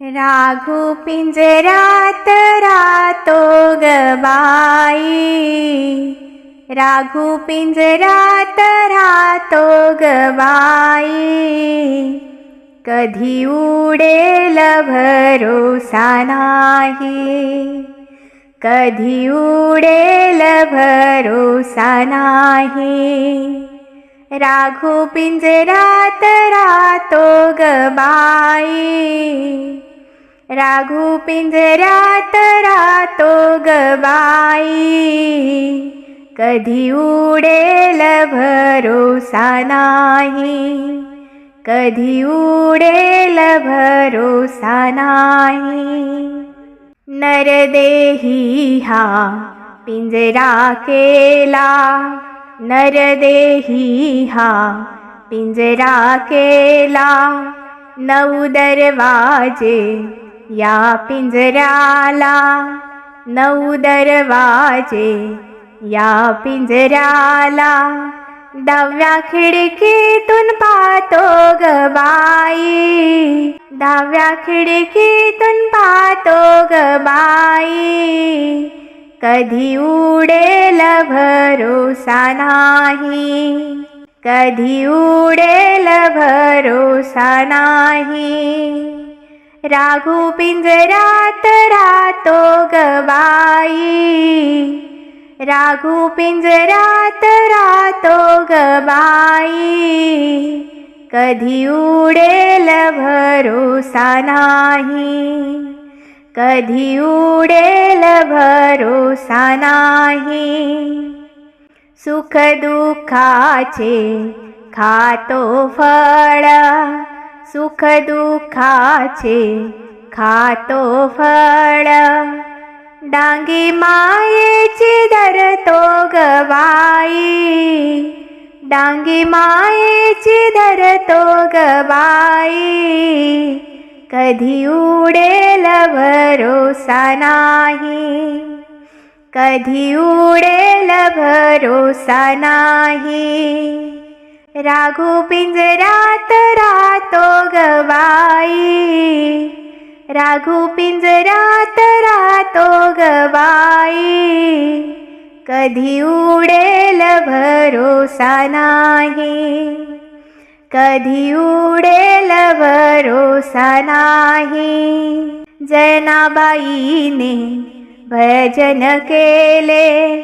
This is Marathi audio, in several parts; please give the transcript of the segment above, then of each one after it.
राघू पिंजरात रातो गबाई राघू पिंजरात रातो गबाई कधी उडेल भरोसा नाही. कधी उडेल भरोसा नाही. राघू पिंजरात रातो गबाई राघू पिंजरात रातो गबाई। कधी उडेल भरोसा नाही। कधी उडेल भरोसा नाही। नरदेही हा पिंजरा केला। नरदेही हा पिंजरा केला। नऊ दरवाजे या पिंजऱ्याला नऊ दरवाजे या पिंजऱ्याला दहाव्या खिडकीतून पाहतो ग बाई. दहाव्या खिडकीतून पाहतो ग बाई. कधी उडेल भरोसा नाही कधी उडेल भरोसा नाही. राघू पिंजरात रातो गबाई राघू पिंजरात रातो गबाई कधी उडेल भरोसा नाही. कधी उडेल भरोसा नाही. सुख दुःखाचे खातो फळ सुख दुःखाचे खातो फळ. डांगी मायेची धरतो गवाई डांगी मायेची धरतो गवाई कधी उडेल भरोसा नाही. कधी उडेल भरोसा नाही. राघू पिंजरात राघू पिंजरात रातो गबाई कधी उडेल भरोसा नाही. कधी उडेल भरोसा नाही. जनाबाईने भजन केले.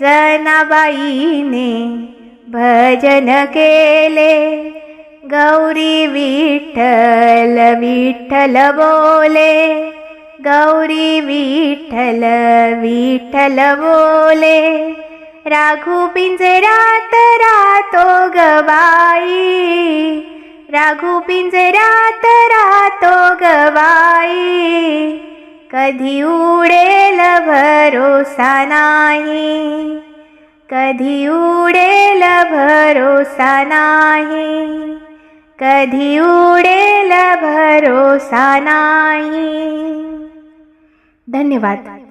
जनाबाईने भजन केले. गौरी विठ्ठल विठ्ठल बोले गौरी विठ्ठल विठ्ठल बोले राघू पिंजरात रातो गवाई राघू पिंजरात रातो गवाई कधी उडेल भरोसा नाही कधी उडेल भरोसा नाही कधी उडेल भरोसा नाही. धन्यवाद.